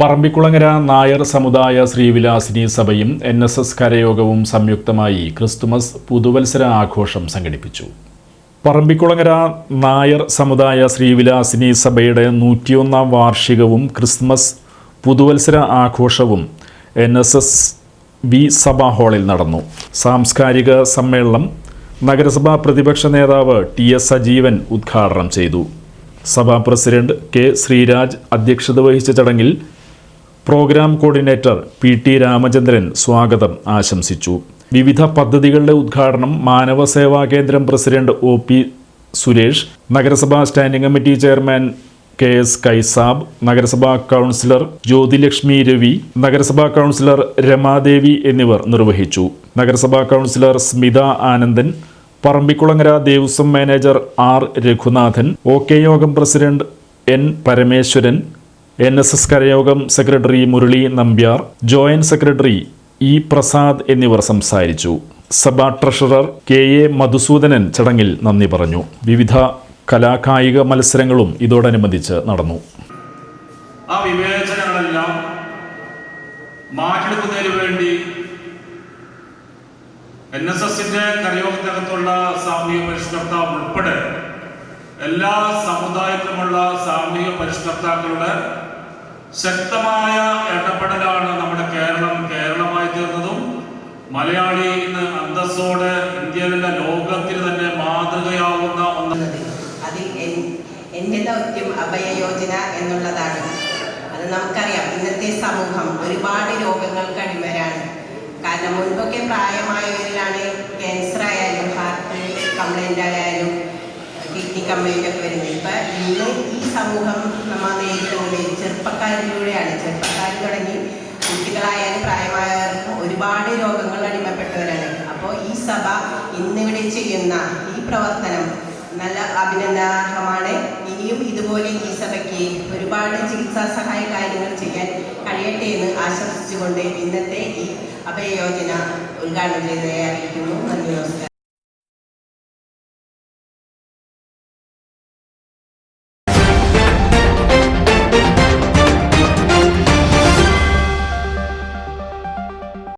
പറമ്പിക്കുളങ്ങര നായർ സമുദായ ശ്രീവിലാസിനി സഭയും N S S കരയോഗവും സംയുക്തമായി ക്രിസ്തുമസ് പുതുവത്സര ആഘോഷം സംഘടിപ്പിച്ചു. പറമ്പിക്കുളങ്ങര നായർ സമുദായ ശ്രീവിലാസിനി സഭയുടെ നൂറ്റിയൊന്നാം വാർഷികവും ക്രിസ്മസ് പുതുവത്സര ആഘോഷവും എൻ എസ് എസ് വി സഭാ ഹാളിൽ നടന്നു. സാംസ്കാരിക സമ്മേളനം നഗരസഭാ പ്രതിപക്ഷ നേതാവ് ടി എസ് സജീവൻ ഉദ്ഘാടനം ചെയ്തു. സഭാ പ്രസിഡന്റ് കെ ശ്രീരാജ് അധ്യക്ഷത വഹിച്ച ചടങ്ങിൽ programme coordinator P T Ramachandran സ്വാഗതം ആശംസിച്ചു. വിവിധ പദ്ധതികളുടെ ഉദ്ഘാടനം മാനവ സേവാ കേന്ദ്രം പ്രസിഡന്റ് ഒ പി സുരേഷ് നഗരസഭാ standing committee chairman K S Kaisab നഗരസഭാ കൗൺസിലർ ജ്യോതിലക്ഷ്മി രവി നഗരസഭാ കൗൺസിലർ രമാദേവി എന്നിവർ നിർവഹിച്ചു. നഗരസഭാ councillor Smitha Anandan Parambikulangara Devaswom manager R Raghunathan O K യോഗം president N Parameswaran N S S കരയോഗം secretary Murali Nambiar joint secretary E Prasad എന്നിവർ സംസാരിച്ചു. സഭാ treasurer K A Madhusoodanan ചടങ്ങിൽ നന്ദി പറഞ്ഞു. വിവിധ കലാകായിക മത്സരങ്ങളും ഇതോടനുബന്ധിച്ച് നടന്നു. ആ വിവേചനങ്ങളെല്ലാം മാറ്റെടുക്കുന്നതിന് വേണ്ടി എൻ എസ് എസിന്റെ കരയോഗത്തിനകത്തുള്ള സാമൂഹിക പരിഷ്കർത്താവ് ഉൾപ്പെടെ എല്ലാ സമുദായത്തിലുമുള്ള സാമൂഹിക പരിഷ്കർത്താക്കളുടെ ശക്തമായ ഇടപെടലാണ് നമ്മുടെ കേരളം കേരളമായി തീർന്നതും. മലയാളി ഇന്ന് അന്തസ്സോടെ ഇന്ത്യയിലെ ലോകത്തിൽ തന്നെ മാതൃകയാവുന്ന ഒന്ന്. അതിൽ എന്റെ ദൗത്യം അഭയയോജന എന്നുള്ളതാണ്. അത് നമുക്കറിയാം ഇന്നത്തെ സമൂഹം ഒരുപാട് രോഗങ്ങൾക്ക് അടിമരാണ് കാരണം മുൻപൊക്കെ പ്രായമായവരിലാണ് ക്യാൻസർ ആയാലും ഹാർട്ട് കംപ്ലൈന്റ് ആയാലും കിഡ്നി കംപ്ലൈന്റ് ഒക്കെ വരുന്നത്. ഇപ്പം ഇന്ന് ഈ സമൂഹം നമ്മൾ നേരിടുന്നത് ചെറുപ്പക്കാരിലൂടെയാണ് ചെറുപ്പക്കാർ തുടങ്ങി കുട്ടികളായാലും പ്രായമായവർക്കും ഒരുപാട് രോഗങ്ങൾ അടിമപ്പെട്ടവരാണ്. അപ്പോൾ ഈ സഭ ഇന്നിവിടെ ചെയ്യുന്ന ഈ പ്രവർത്തനം നല്ല അഭിനന്ദനാർഹമാണ് ഇനിയും ഇതുപോലെ ഈ സഭയ്ക്ക് ഒരുപാട് ചികിത്സാ സഹായ കാര്യങ്ങൾ ചെയ്യാൻ കഴിയട്ടെ എന്ന് ആശംസിച്ചുകൊണ്ട് ഇന്നത്തെ ഈ അഭയയോജന ഉദ്ഘാടനം ചെയ്തതായി അറിയിക്കുന്നു. നന്ദി നമസ്കാരം.